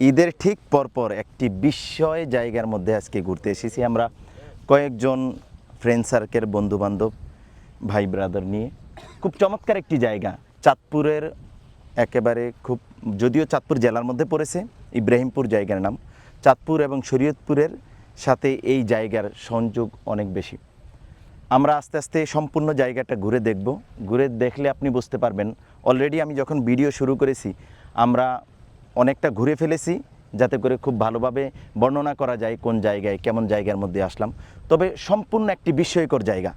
ঈদের ঠিক পরপর একটি বিস্ময় জায়গার মধ্যে আজকে ঘুরতে এসেছি আমরা। কয়েকজন ফ্রেন্ড সার্কেল বন্ধু বান্ধব ভাই ব্রাদার নিয়ে। খুব চমৎকার একটি জায়গা। চাঁদপুরের একেবারে খুব, যদিও চাঁদপুর জেলার মধ্যে পড়েছে, ইব্রাহিমপুর জায়গার নাম। চাঁদপুর এবং শরীয়তপুরের সাথে এই জায়গার সংযোগ অনেক বেশি। আমরা আস্তে আস্তে সম্পূর্ণ জায়গাটা ঘুরে দেখব। ঘুরে দেখলে আপনি বুঝতে পারবেন। অলরেডি আমি যখন ভিডিও শুরু করেছি, আমরা অনেকটা ঘুরে ফেলেছি যাতে করে খুব ভালোভাবে বর্ণনা করা যায় কোন জায়গায়, কেমন জায়গার মধ্যে আসলাম। তবে সম্পূর্ণ একটি বিস্ময়কর জায়গা।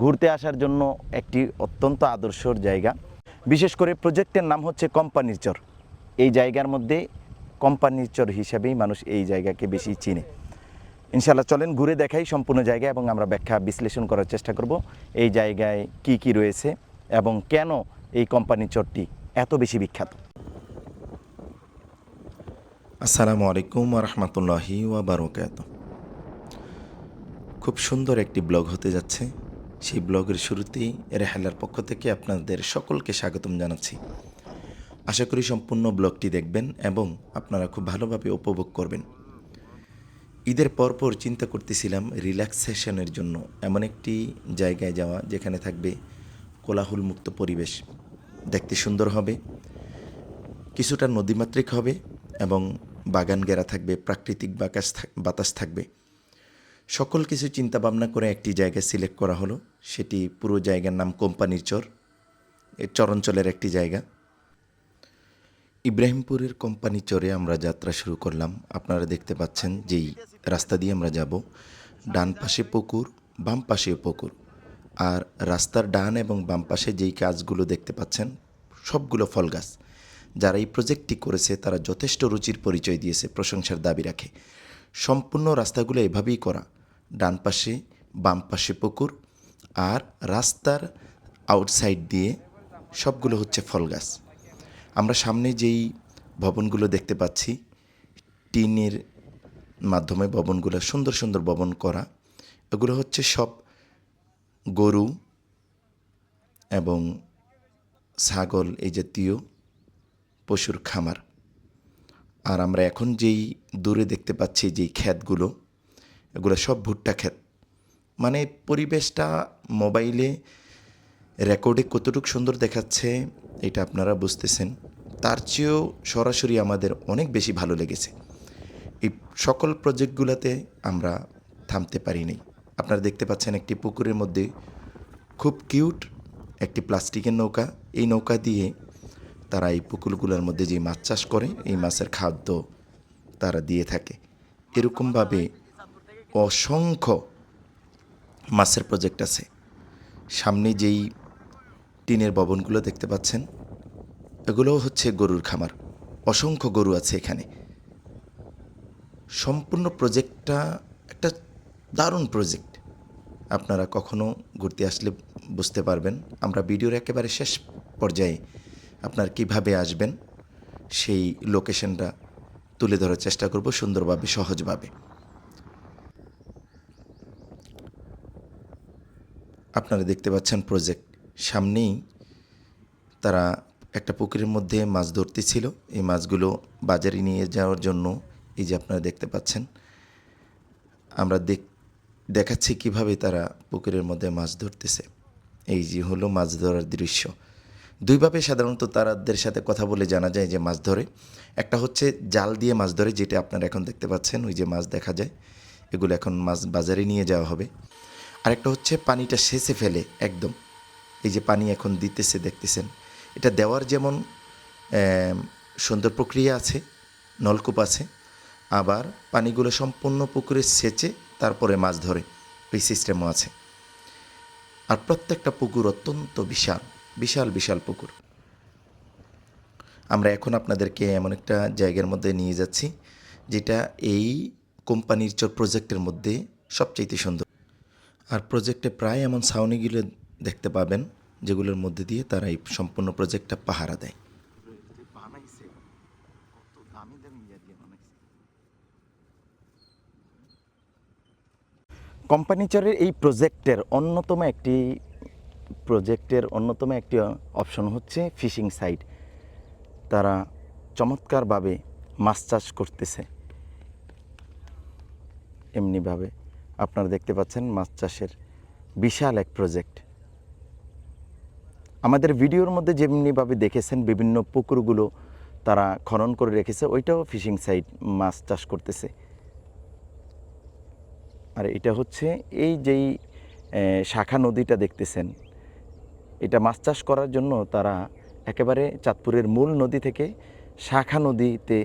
ঘুরতে আসার জন্য একটি অত্যন্ত আদর্শর জায়গা। বিশেষ করে প্রজেক্টের নাম হচ্ছে কোম্পানির চর। এই জায়গার মধ্যে কোম্পানির চর হিসাবেই মানুষ এই জায়গাকে বেশি চিনে। ইনশাল্লাহ চলেন ঘুরে দেখাই সম্পূর্ণ জায়গা এবং আমরা ব্যাখ্যা বিশ্লেষণ করার চেষ্টা করব এই জায়গায় কি কি রয়েছে এবং কেন এই কোম্পানি চরটি এত বেশি বিখ্যাত। আসসালামু আলাইকুম রহমতুল্লাহি ওয়াবারকাত খুব সুন্দর একটি ব্লগ হতে যাচ্ছে। সেই ব্লগের শুরুতেই রেহালার পক্ষ থেকে আপনাদের সকলকে স্বাগতম জানাচ্ছি। আশা করি সম্পূর্ণ ব্লগটি দেখবেন এবং আপনারা খুব ভালোভাবে উপভোগ করবেন। ঈদের পরপর চিন্তা করতেছিলাম রিল্যাক্সেশনের জন্য এমন একটি জায়গায় যাওয়া যেখানে থাকবে কোলাহল মুক্ত পরিবেশ। দেখতে সুন্দর হবে, কিছুটা নদীমাতৃক হবে এবং বাগান ঘেরা থাকবে, প্রাকৃতিক বাতাস বাতাস থাকবে। সকল কিছু চিন্তা ভাবনা করে একটি জায়গা সিলেক্ট করা হলো। সেটি পুরো জায়গার নাম কোম্পানির চর। চরাঞ্চলের একটি জায়গা। ইব্রাহিমপুরের কোম্পানি চরে আমরা যাত্রা শুরু করলাম। আপনারা দেখতে পাচ্ছেন যেই রাস্তা দিয়ে আমরা যাব। ডান পাশে পুকুর, বাম পাশে পুকুর। আর রাস্তার ডান এবং বাম পাশে যেই গাছগুলো দেখতে পাচ্ছেন, সবগুলো ফল গাছ। যারা এই প্রজেক্টটি করেছে, তারা যথেষ্ট রুচির পরিচয় দিয়েছে, প্রশংসার দাবি রাখে। সম্পূর্ণ রাস্তাগুলো এভাবেই করা। ডান পাশে, বাম পাশে পুকুর আর রাস্তার আউটসাইড দিয়ে সবগুলো হচ্ছে ফল গাছ। আমরা সামনে যেই ভবনগুলো দেখতে পাচ্ছি, টিনের মাধ্যমে ভবনগুলো, সুন্দর সুন্দর ভবন করা, এগুলো হচ্ছে সব গরু এবং ছাগল, এই জাতীয় পশুর খামার। আর আমরা এখন যেই দূরে দেখতে পাচ্ছি যেই ক্ষেতগুলো, এগুলো সব ভুট্টা ক্ষেত। মানে পরিবেশটা মোবাইলে রেকর্ডে কতটুকু সুন্দর দেখাচ্ছে, এটা আপনারা বুঝতেছেন। তার চেয়েও সরাসরি আমাদের অনেক বেশি ভালো লেগেছে। এই সকল প্রজেক্টগুলোতে আমরা থামতে পারিনি। আপনারা দেখতে পাচ্ছেন একটি পুকুরের মধ্যে খুব কিউট একটি প্লাস্টিকের নৌকা। এই নৌকা দিয়ে তারা এই পুকুরগুলোর মধ্যে যে মাছ চাষ করে, এই মাছের খাদ্য তারা দিয়ে থাকে। এরকমভাবে অসংখ্য মাছের প্রজেক্ট আছে। সামনে যেই টিনের ভবনগুলো দেখতে পাচ্ছেন, এগুলোও হচ্ছে গরুর খামার। অসংখ্য গরু আছে এখানে। সম্পূর্ণ প্রজেক্টটা একটা দারুণ প্রজেক্ট আপনারা কখনো ঘুরতে আসলে বুঝতে পারবেন। আমরা ভিডিওর একেবারে শেষ পর্যায়ে আপনার কীভাবে আসবেন, সেই লোকেশনটা তুলে ধরার চেষ্টা করব সুন্দরভাবে, সহজভাবে। আপনারা দেখতে পাচ্ছেন প্রজেক্ট সামনেই। তারা একটা পুকুরের মধ্যে মাছ ধরতে ছিল এই মাছগুলো বাজারে নিয়ে যাওয়ার জন্য এই যে আপনারা দেখতে পাচ্ছেন, আমরা দেখ, দেখাচ্ছি কীভাবে তারা পুকুরের মধ্যে মাছ ধরতেছে। এই যে হলো মাছ ধরার দৃশ্য। দুইভাবে সাধারণত তারাদের সাথে কথা বলে জানা যায় যে মাছ ধরে। একটা হচ্ছে জাল দিয়ে মাছ ধরে, যেটা আপনারা এখন দেখতে পাচ্ছেন, ওই যে মাছ দেখা যায়। এগুলো এখন মাছ বাজারে নিয়ে যাওয়া হবে। আরেকটা হচ্ছে পানিটা সেচে ফেলে একদম। এই যে পানি এখন দিতেছে, দেখতেছেন। এটা দেওয়ার যেমন সুন্দর প্রক্রিয়া আছে, নলকূপ আছে, আবার পানিগুলো সম্পূর্ণ পুকুরে সেচে তারপরে মাছ ধরে। এই সিস্টেমও আছে। আর প্রত্যেকটা পুকুর অত্যন্ত বিশাল। বিশাল বিশাল পুকুর। আমরা এখন আপনাদেরকে এমন একটা জায়গার মধ্যে নিয়ে যাচ্ছি, যেটা এই কোম্পানির চর প্রজেক্টের মধ্যে সবচাইতে সুন্দর। আর প্রজেক্টে প্রায় এমন ছাউনিগুলো দেখতে পাবেন, যেগুলোর মধ্যে দিয়ে তারা এই সম্পূর্ণ প্রজেক্টটা পাহারা দেয়। কোম্পানিচরের এই প্রজেক্টের অন্যতম একটি প্রজেক্টের অন্যতম একটি অপশন হচ্ছে ফিশিং সাইট। তারা চমৎকারভাবে মাছ চাষ করতেছে। এমনিভাবে আপনারা দেখতে পাচ্ছেন মাছ চাষের বিশাল এক প্রজেক্ট। আমাদের ভিডিওর মধ্যে যেমনিভাবে দেখেছেন বিভিন্ন পুকুরগুলো তারা খনন করে রেখেছে, ওইটাও ফিশিং সাইট মাছ চাষ করতেছে। আর এটা হচ্ছে এই যেই শাখা নদীটা দেখতেছেন এটা মাছ চাষ করার জন্য তারা একেবারে চাঁদপুরের মূল নদী থেকে শাখা নদীতে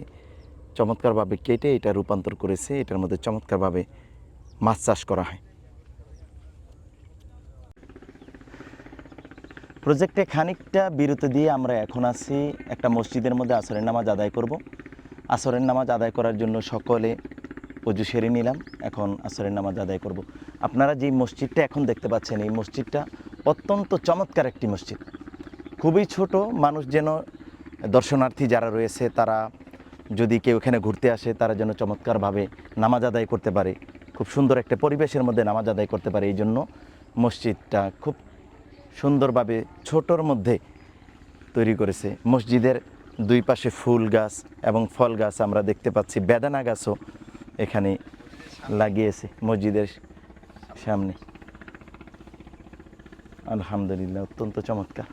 চমৎকারভাবে কেটে এটা রূপান্তর করেছে। এটার মধ্যে চমৎকারভাবে মাছ চাষ করা হয়। প্রজেক্টে খানিকটা বিরতি দিয়ে আমরা এখন আছি একটা মসজিদের মধ্যে আসরের নামাজ আদায় করব। আসরের নামাজ আদায় করার জন্য সকলে অজু সেরে নিলাম। এখন আসরের নামাজ আদায় করব। আপনারা যে মসজিদটা এখন দেখতে পাচ্ছেন, এই মসজিদটা অত্যন্ত চমৎকার একটি মসজিদ। খুবই ছোট, মানুষ যেন দর্শনার্থী যারা রয়েছে, তারা যদি কেউ এখানে ঘুরতে আসে, তারা যেন চমৎকারভাবে নামাজ আদায় করতে পারে। খুব সুন্দর একটা পরিবেশের মধ্যে নামাজ আদায় করতে পারে এই জন্য মসজিদটা খুব সুন্দরভাবে ছোটোর মধ্যে তৈরি করেছে। মসজিদের দুই পাশে ফুল গাছ এবং ফল গাছ আমরা দেখতে পাচ্ছি। বেদানা গাছও এখানে লাগিয়েছে মসজিদের সামনে। আলহামদুলিল্লাহ, অত্যন্ত চমৎকার।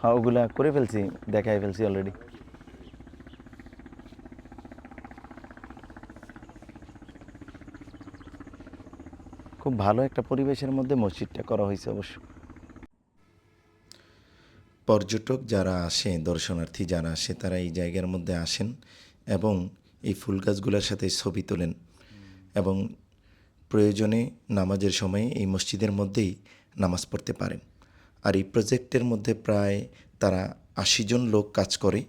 হ্যাঁ ওগুলা করে ফেলছি, দেখাই ফেলছি অলরেডি খুব ভালো একটা পরিবেশের মধ্যে মসজিদটা করা হয়েছে অবশ্য। পর্যটক যারা আসে, দর্শনার্থী যারা আসে, তারা এই জায়গার মধ্যে আসেন এবং এই ফুল গাছগুলোর সাথে ছবি তোলেন এবং প্রয়োজনে নামাজের সময়ে এই মসজিদের মধ্যেই নামাজ পড়তে পারেন। আর এই প্রজেক্টের মধ্যে প্রায় তারা আশি জন লোক কাজ করে।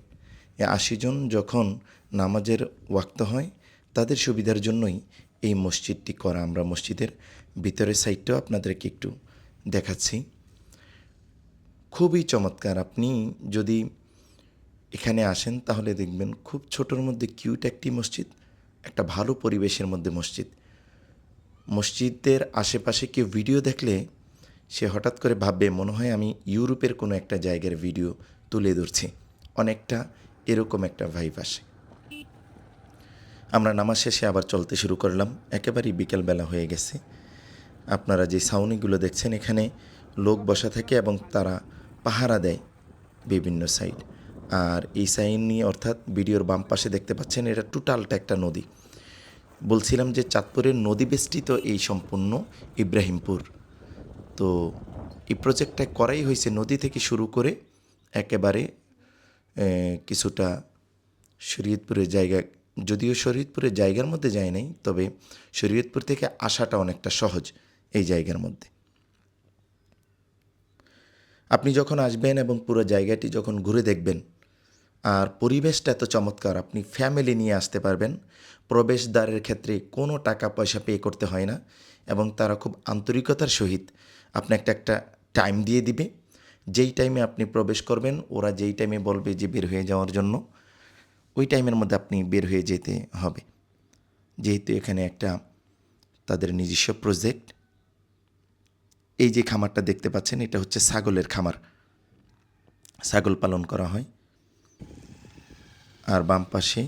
এই আশি জন যখন নামাজের ওয়াক্ত হয়, তাদের সুবিধার জন্যই এই মসজিদটি করা। আমরা মসজিদের ভিতরের সাইডটাও আপনাদেরকে একটু দেখাচ্ছি। খুবই চমৎকার। আপনি যদি এখানে আসেন, তাহলে দেখবেন খুব ছোটোর মধ্যে কিউট একটি মসজিদ, একটা ভালো পরিবেশের মধ্যে মসজিদ। মসজিদের আশেপাশে কেউ ভিডিও দেখলে সে হঠাৎ করে ভাববে, মনে হয় আমি ইউরোপের কোনো একটা জায়গার ভিডিও তুলে ধরছি। অনেকটা এরকম একটা ভাইব আসে। আমরা নামাজ শেষে আবার চলতে শুরু করলাম। একেবারেই বিকেলবেলা হয়ে গেছে। আপনারা যে সাউনিগুলো দেখছেন এখানে, লোক বসা থাকে এবং তারা পাহারা দেয় বিভিন্ন সাইড আর এই সাইনি অর্থাৎ ভিডিওর বাম পাশে দেখতে পাচ্ছেন, এটা টোটালটা একটা নদী। বলছিলাম যে চাঁদপুরের নদী বেষ্টিত এই সম্পূর্ণ ইব্রাহিমপুর। তো এই প্রজেক্টটা করাই হয়েছে নদী থেকে শুরু করে একেবারে কিছুটা শরীয়তপুরের জায়গা। যদিও শরীয়তপুরের জায়গার মধ্যে যায় নাই, তবে শরীয়তপুর থেকে আসাটা অনেকটা সহজ এই জায়গার মধ্যে। আপনি যখন আসবেন এবং পুরো জায়গাটি যখন ঘুরে দেখবেন আর পরিবেশটা এত চমৎকার, আপনি ফ্যামিলি নিয়ে আসতে পারবেন। প্রবেশদ্বারের ক্ষেত্রে কোনো টাকা পয়সা পে করতে হয় না এবং তারা খুব আন্তরিকতার সহিত আপনাকে একটা টাইম দিয়ে দিবে। যেই টাইমে আপনি প্রবেশ করবেন, ওরা যেই টাইমে বলবে যে বের হয়ে যাওয়ার জন্য, ওই টাইমের মধ্যে আপনি বের হয়ে যেতে হবে। যেহেতু এখানে একটা তাদের নিজস্ব প্রজেক্ট এই যে খামারটা দেখতে পাচ্ছেন, এটা হচ্ছে ছাগলের খামার। ছাগল পালন করা হয়। আর বাম পাশে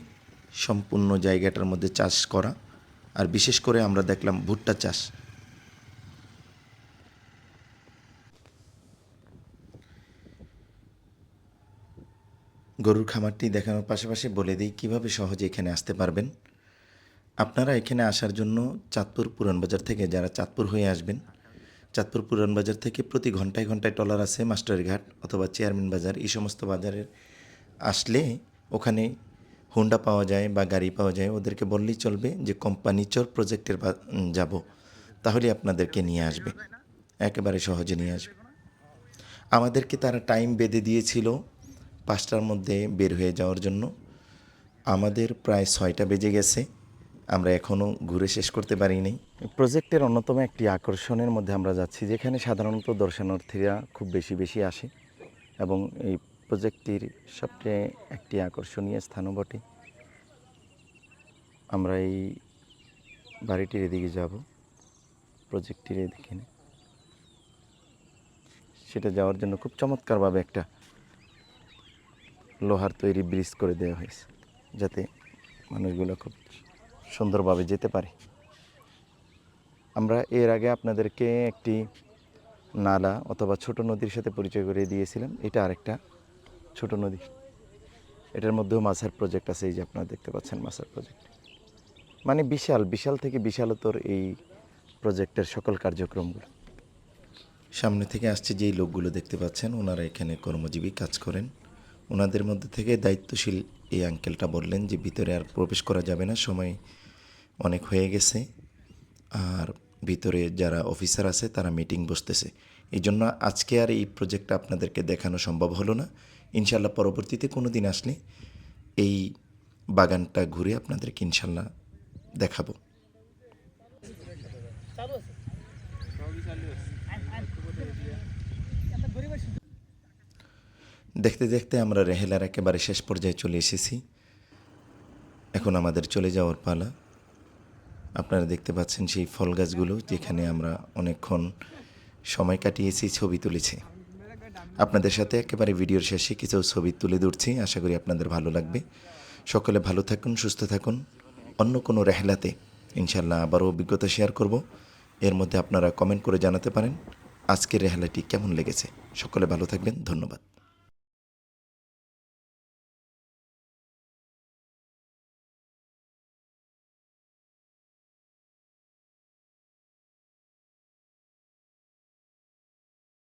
সম্পূর্ণ জায়গাটার মধ্যে চাষ করা। আর বিশেষ করে আমরা দেখলাম ভুট্টা চাষ। গরুর খামারটি দেখানোর পাশাপাশি বলে দিই, কীভাবে সহজে এখানে আসতে পারবেন। আপনারা এখানে আসার জন্য চাঁদপুর পুরানবাজার থেকে যারা চাঁদপুর হয়ে আসবেন, চাঁদপুর পুরানবাজার থেকে প্রতি ঘন্টায় ঘন্টায় টলার আছে, মাস্টারঘাট অথবা চেয়ারম্যান বাজার, এই সমস্ত বাজারের আসলে ওখানে হুন্ডা পাওয়া যায় বা গাড়ি পাওয়া যায়, ওদেরকে বললেই চলবে যে কোম্পানি চর প্রজেক্টের যাব। তাহলে আপনাদেরকে নিয়ে আসবে। একেবারে সহজে নিয়ে আসবে। আমাদেরকে তারা টাইম বেঁধে দিয়েছিল পাঁচটার মধ্যে বের হয়ে যাওয়ার জন্য। আমাদের প্রায় ছয়টা বেজে গেছে। আমরা এখনও ঘুরে শেষ করতে পারিনি। প্রজেক্টের অন্যতম একটি আকর্ষণের মধ্যে আমরা যাচ্ছি, যেখানে সাধারণত দর্শনার্থীরা খুব বেশি বেশি আসে এবং এই প্রজেক্টটির সবচেয়ে একটি আকর্ষণীয় স্থানও বটে। আমরা এই বাড়িটির এদিকে যাব প্রজেক্টটির এদিকে। সেটা যাওয়ার জন্য খুব চমৎকারভাবে একটা লোহার তৈরি ব্রিজ করে দেওয়া হয়েছে, যাতে মানুষগুলো খুব সুন্দরভাবে যেতে পারে। আমরা এর আগে আপনাদেরকে একটি নালা অথবা ছোট নদীর সাথে পরিচয় করে দিয়েছিলাম। এটা আরেকটা ছোট নদী। এটার মধ্যেও মাছের প্রজেক্ট আছে, এই যে আপনারা দেখতে পাচ্ছেন মাছের প্রজেক্ট মানে বিশাল বিশাল থেকে বিশালতর এই প্রজেক্টের সকল কার্যক্রমগুলো। সামনে থেকে আসছে যেই লোকগুলো দেখতে পাচ্ছেন, ওনারা এখানে কর্মজীবী কাজ করেন। ওনাদের মধ্যে থেকে দায়িত্বশীল এই আঙ্কেলটা বললেন যে, ভিতরে আর প্রবেশ করা যাবে না, সময় অনেক হয়ে গেছে। আর ভিতরে যারা অফিসার আছে, তারা মিটিং বসতেছে। এই জন্য আজকে আর এই প্রজেক্টটা আপনাদেরকে দেখানো সম্ভব হলো না। ইনশাল্লাহ পরবর্তীতে কোনো দিন আসলে এই বাগানটা ঘুরে আপনাদেরকে ইনশাল্লাহ দেখাবো। দেখতে দেখতে আমরা রেহেলার একেবারে শেষ পর্যায়ে চলে এসেছি। এখন আমাদের চলে যাওয়ার পালা। আপনারা দেখতে পাচ্ছেন সেই ফল গাছগুলো যেখানে আমরা অনেকক্ষণ সময় কাটিয়েছি, ছবি তুলেছি। আপনাদের সাথে একেবারে ভিডিওর শেষে কিছু ছবি তুলে ধরছি, আশা করি আপনাদের ভালো লাগবে। সকলে ভালো থাকুন, সুস্থ থাকুন। অন্য কোনো রেহলাতে ইনশাল্লাহ আবারও অভিজ্ঞতা শেয়ার করব। এর মধ্যে আপনারা কমেন্ট করে জানাতে পারেন, আজকের রেহালাটি কেমন লেগেছে। সকলে ভালো থাকবেন, ধন্যবাদ।